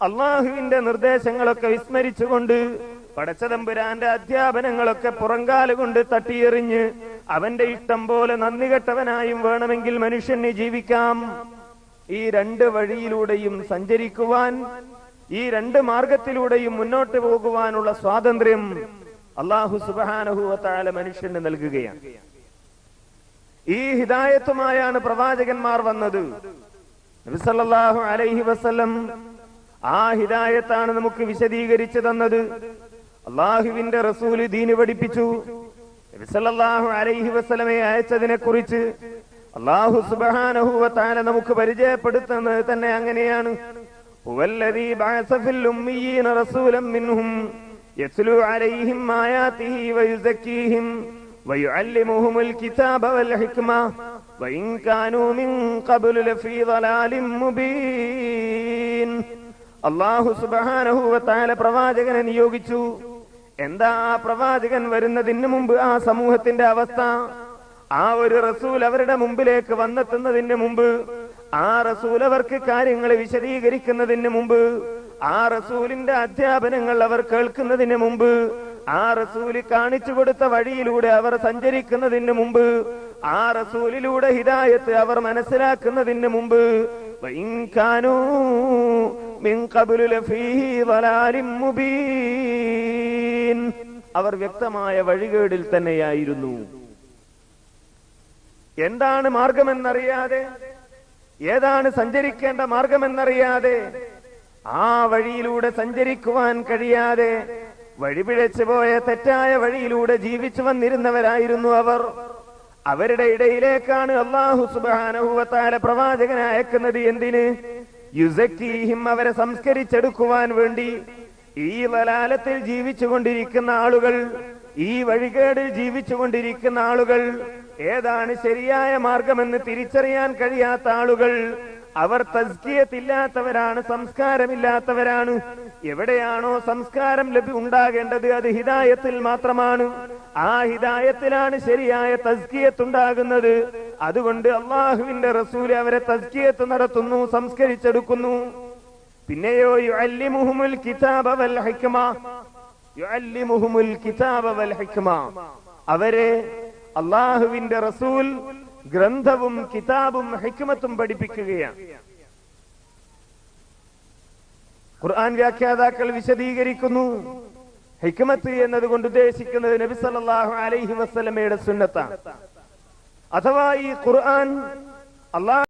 അള്ളാഹുവിന്റെ നിർദ്ദേശങ്ങളൊക്കെ വിസ്മരിച്ചുകൊണ്ട് പടച്ചതമ്പുരാന്റെ അധ്യാപനങ്ങളൊക്കെ പുറങ്കാലുകൊണ്ട് തട്ടിയെറിഞ്ഞ് അവന്റെ ഇഷ്ടം പോലെ നന്ദി കെട്ടവനായും വേണമെങ്കിൽ മനുഷ്യന് ജീവിക്കാം. ഈ രണ്ട് വഴിയിലൂടെയും സഞ്ചരിക്കുവാൻ ഈ രണ്ട് മാർഗത്തിലൂടെയും മുന്നോട്ട് പോകുവാനുള്ള സ്വാതന്ത്ര്യം അള്ളാഹു സുബാനഹുവത്താല മനുഷ്യന് നൽകുകയാണ്. ഈ ഹിദായത്തുമായാണ് പ്രവാചകന്മാർ വന്നത്. അലൈഹി വസല്ലം ആ ഹിദായത്താണ് നമുക്ക് വിശദീകരിച്ചു തന്നത് അള്ളാഹുവിന്റെ റസൂൽ ദീന് പഠിപ്പിച്ചു. അലൈഹി വസല്ലമെ അയച്ചതിനെ കുറിച്ച് അള്ളാഹു സുബാനഹുവത്താല നമുക്ക് പരിചയപ്പെടുത്തുന്നത് തന്നെ അങ്ങനെയാണ്. അള്ളാഹു സുബാനഹുവത്താല പ്രവാചകനെ നിയോഗിച്ചു. എന്താ ആ പ്രവാചകൻ വരുന്നതിന് മുമ്പ് ആ സമൂഹത്തിന്റെ അവസ്ഥ? ആ ഒരു റസൂൽ അവരുടെ മുമ്പിലേക്ക് വന്നെത്തുന്നതിന് മുമ്പ് ആ റസൂൽ അവർക്ക് കാര്യങ്ങൾ വിശദീകരിക്കുന്നതിന് മുമ്പ് ആ റസൂലിന്റെ അധ്യാപനങ്ങൾ അവർ കേൾക്കുന്നതിന് മുമ്പ് ആ റസൂൽ കാണിച്ചു കൊടുത്ത വഴിയിലൂടെ അവർ സഞ്ചരിക്കുന്നതിന് മുമ്പ് ആ റസൂലിലൂടെ ഹിതായത്ത് അവർ മനസ്സിലാക്കുന്നതിന് മുമ്പ് വഇൻകാനൂ അവർ വ്യക്തമായ വഴികേടിൽ തന്നെയായിരുന്നു. എന്താണ് മാർഗമെന്നറിയാതെ? ഏതാണ് സഞ്ചരിക്കേണ്ട മാർഗമെന്നറിയാതെ? ആ വഴിയിലൂടെ സഞ്ചരിക്കുവാൻ കഴിയാതെ വഴിപിഴച്ചു പോയ തെറ്റായ വഴിയിലൂടെ ജീവിച്ചു വന്നിരുന്നവരായിരുന്നു അവർ. അവരുടെ ഇടയിലേക്കാണ് അള്ളാഹു സുബാനഹുവത്താല പ്രവാചകനയക്കുന്നത് എന്തിന്? യുസക്കീഹിം അവരെ സംസ്കരിച്ചെടുക്കുവാൻ വേണ്ടി ഈ വലാലത്തിൽ ജീവിച്ചുകൊണ്ടിരിക്കുന്ന ആളുകൾ ഈ വഴികേടിൽ ജീവിച്ചുകൊണ്ടിരിക്കുന്ന ആളുകൾ ഏതാണ് ശരിയായ മാർഗമെന്ന് തിരിച്ചറിയാൻ കഴിയാത്ത ആളുകൾ അവർ തസ്കിയത്തില്ലാത്തവരാണ് സംസ്കാരമില്ലാത്തവരാണ്. എവിടെയാണോ സംസ്കാരം ലഭ്യ ഉണ്ടാകേണ്ടത് അത് ഹിതായത്തിൽ മാത്രമാണ്. ആ ഹിതായത്തിലാണ് ശരിയായ തസ്കിയത്തുണ്ടാകുന്നത്. അതുകൊണ്ട് അള്ളാഹുവിന്റെ റസൂൽ അവരെ തസ്കിയത്ത് നടത്തുന്നു സംസ്കരിച്ചെടുക്കുന്നു. പിന്നെയോ യുഅല്ലിമുഹുമുൽ കിതാബ വൽ ഹിക്മ. യുഅല്ലിമുഹുമുൽ കിതാബ വൽ ഹിക്മ. അവരെ അള്ളാഹുവിന്റെ റസൂൽ ഗ്രന്ഥവും കിതാബും ഹിക്മത്തും പഠിപ്പിക്കുകയാണ്. ഖുർആൻ വ്യാഖ്യാതാക്കൾ വിശദീകരിക്കുന്നു. ഹിക്മത്ത് എന്നതുകൊണ്ട് ഉദ്ദേശിക്കുന്നത് നബി സല്ലല്ലാഹു അലൈഹി വസല്ലമയുടെ സുന്നത്താണ്. അഥവാ ഈ ഖുർആൻ അള്ളാഹ്